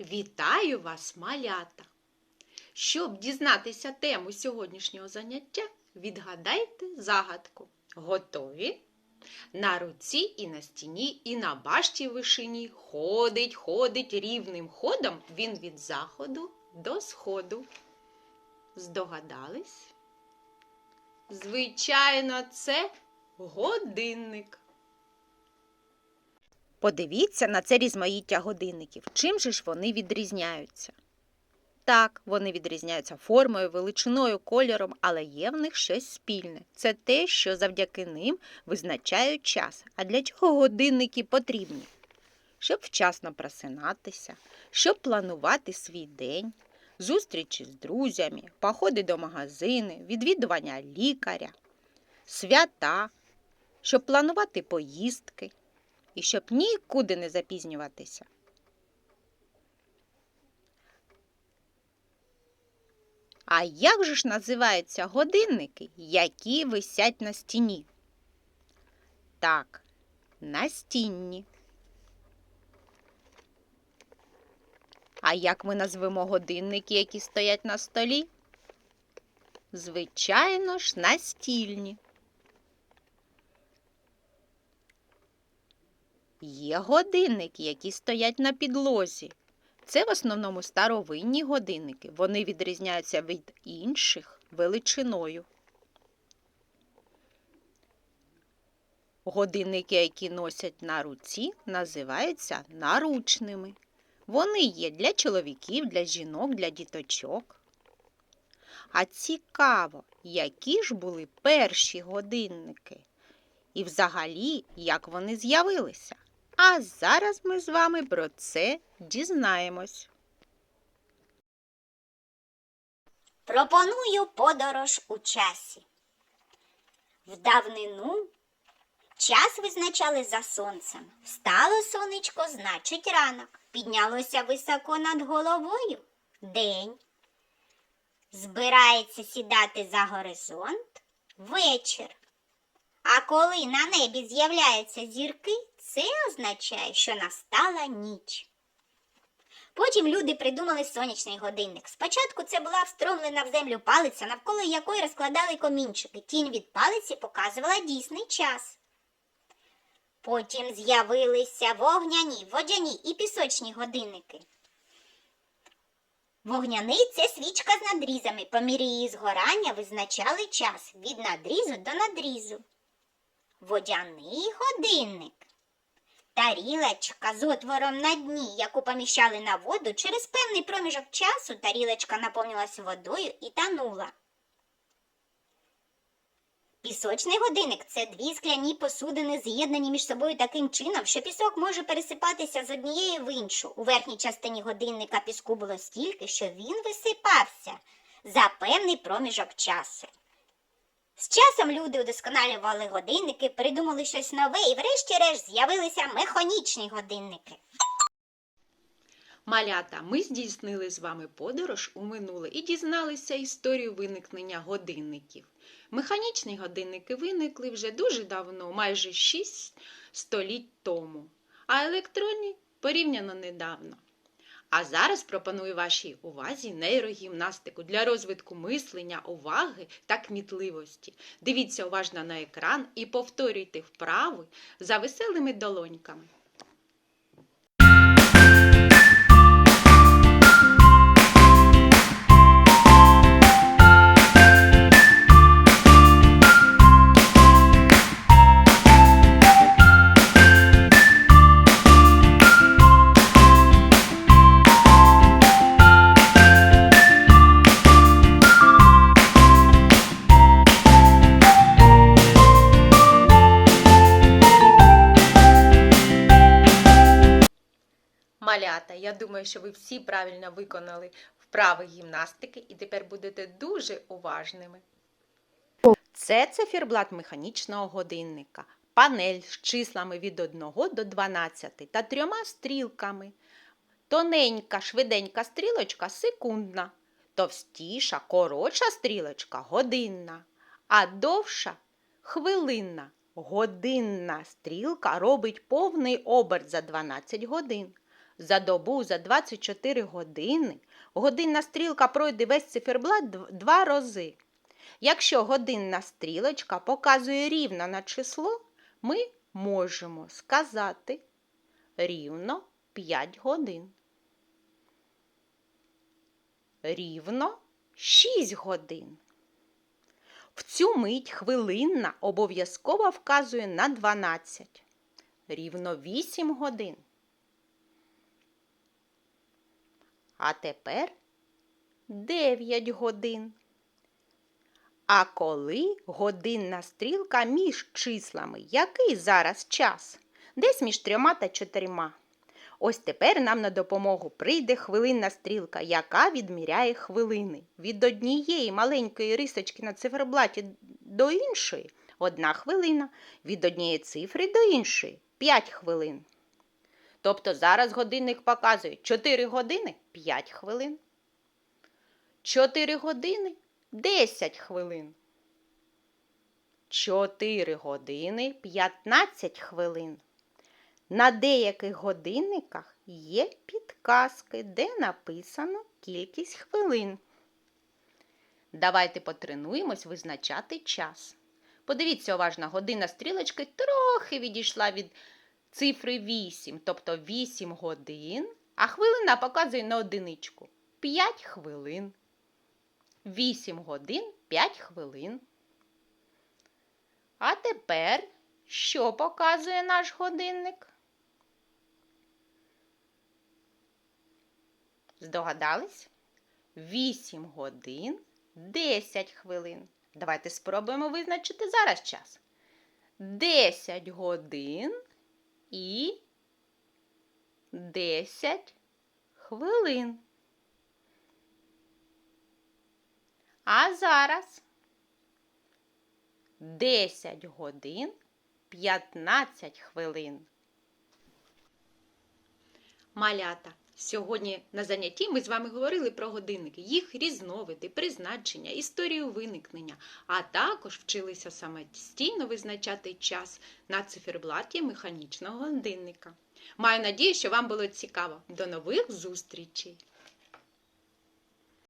Вітаю вас, малята! Щоб дізнатися тему сьогоднішнього заняття, відгадайте загадку. Готові? На руці і на стіні, і на башті вишині ходить, ходить рівним ходом він від заходу до сходу. Здогадались? Звичайно, це годинник. Подивіться на це різмаїття годинників. Чим же ж вони відрізняються? Так, вони відрізняються формою, величиною, кольором, але є в них щось спільне. Це те, що завдяки ним визначають час. А для чого годинники потрібні? Щоб вчасно просинатися, щоб планувати свій день, зустрічі з друзями, походи до магазини, відвідування лікаря, свята, щоб планувати поїздки і щоб нікуди не запізнюватися. А як же ж називаються годинники, які висять на стіні? Так, настінні. А як ми назвемо годинники, які стоять на столі? Звичайно ж, настільні. Є годинники, які стоять на підлозі. Це в основному старовинні годинники. Вони відрізняються від інших величиною. Годинники, які носять на руці, називаються наручними. Вони є для чоловіків, для жінок, для діточок. А цікаво, які ж були перші годинники? І взагалі, як вони з'явилися? А зараз ми з вами про це дізнаємось. Пропоную подорож у часі. В давнину час визначали за сонцем. Встало сонечко, значить ранок. Піднялося високо над головою день. Збирається сідати за горизонт вечір. А коли на небі з'являються зірки, це означає, що настала ніч. Потім люди придумали сонячний годинник. Спочатку це була встромлена в землю палиця, навколо якої розкладали комінчики. Тінь від палиці показувала дійсний час. Потім з'явилися вогняні, водяні і пісочні годинники. Вогняний це свічка з надрізами. По мірі її згорання визначали час від надрізу до надрізу. Водяний годинник. Тарілочка з отвором на дні, яку поміщали на воду, через певний проміжок часу тарілочка наповнилась водою і танула. Пісочний годинник це дві скляні посудини, з'єднані між собою таким чином, що пісок може пересипатися з однієї в іншу. У верхній частині годинника піску було стільки, що він висипався за певний проміжок часу. З часом люди удосконалювали годинники, придумали щось нове і врешті-решт з'явилися механічні годинники. Малята, ми здійснили з вами подорож у минуле і дізналися історію виникнення годинників. Механічні годинники виникли вже дуже давно, майже 6 століть тому, а електронні порівняно недавно. А зараз пропоную вашій увазі нейрогімнастику для розвитку мислення, уваги та кмітливості. Дивіться уважно на екран і повторюйте вправи за веселими долоньками. Малята, я думаю, що ви всі правильно виконали вправи гімнастики і тепер будете дуже уважними. Це циферблат механічного годинника, панель з числами від 1 до 12 та трьома стрілками. Тоненька, швиденька стрілочка секундна, товстіша, коротша стрілочка годинна, а довша хвилинна. Годинна стрілка робить повний оберт за 12 годин. За добу, за 24 години годинна стрілка пройде весь циферблат дв- два рази. Якщо годинна стрілочка показує рівно на число, ми можемо сказати рівно 5 годин. Рівно 6 годин. В цю мить хвилинна обов'язково вказує на 12. Рівно 8 годин. А тепер 9 годин. А коли годинна стрілка між числами? Який зараз час? Десь між трьома та чотирма. Ось тепер нам на допомогу прийде хвилинна стрілка, яка відміряє хвилини. Від однієї маленької рисочки на циферблаті до іншої одна хвилина, від однієї цифри до іншої 5 хвилин. Тобто зараз годинник показує 4 години 5 хвилин. 4 години 10 хвилин. 4 години 15 хвилин. На деяких годинниках є підказки, де написано кількість хвилин. Давайте потренуємось визначати час. Подивіться уважно, година стрілочки трохи відійшла від цифри 8, тобто 8 годин, а хвилина показує на одиничку 5 хвилин. 8 годин 5 хвилин. А тепер що показує наш годинник? Здогадались? 8 годин 10 хвилин. Давайте спробуємо визначити зараз час. 10 годин і 10 хвилин. А зараз 10 годин 15 хвилин. Малята. Сьогодні на занятті ми з вами говорили про годинники, їх різновиди, призначення, історію виникнення, а також вчилися самостійно визначати час на циферблаті механічного годинника. Маю надію, що вам було цікаво. До нових зустрічей!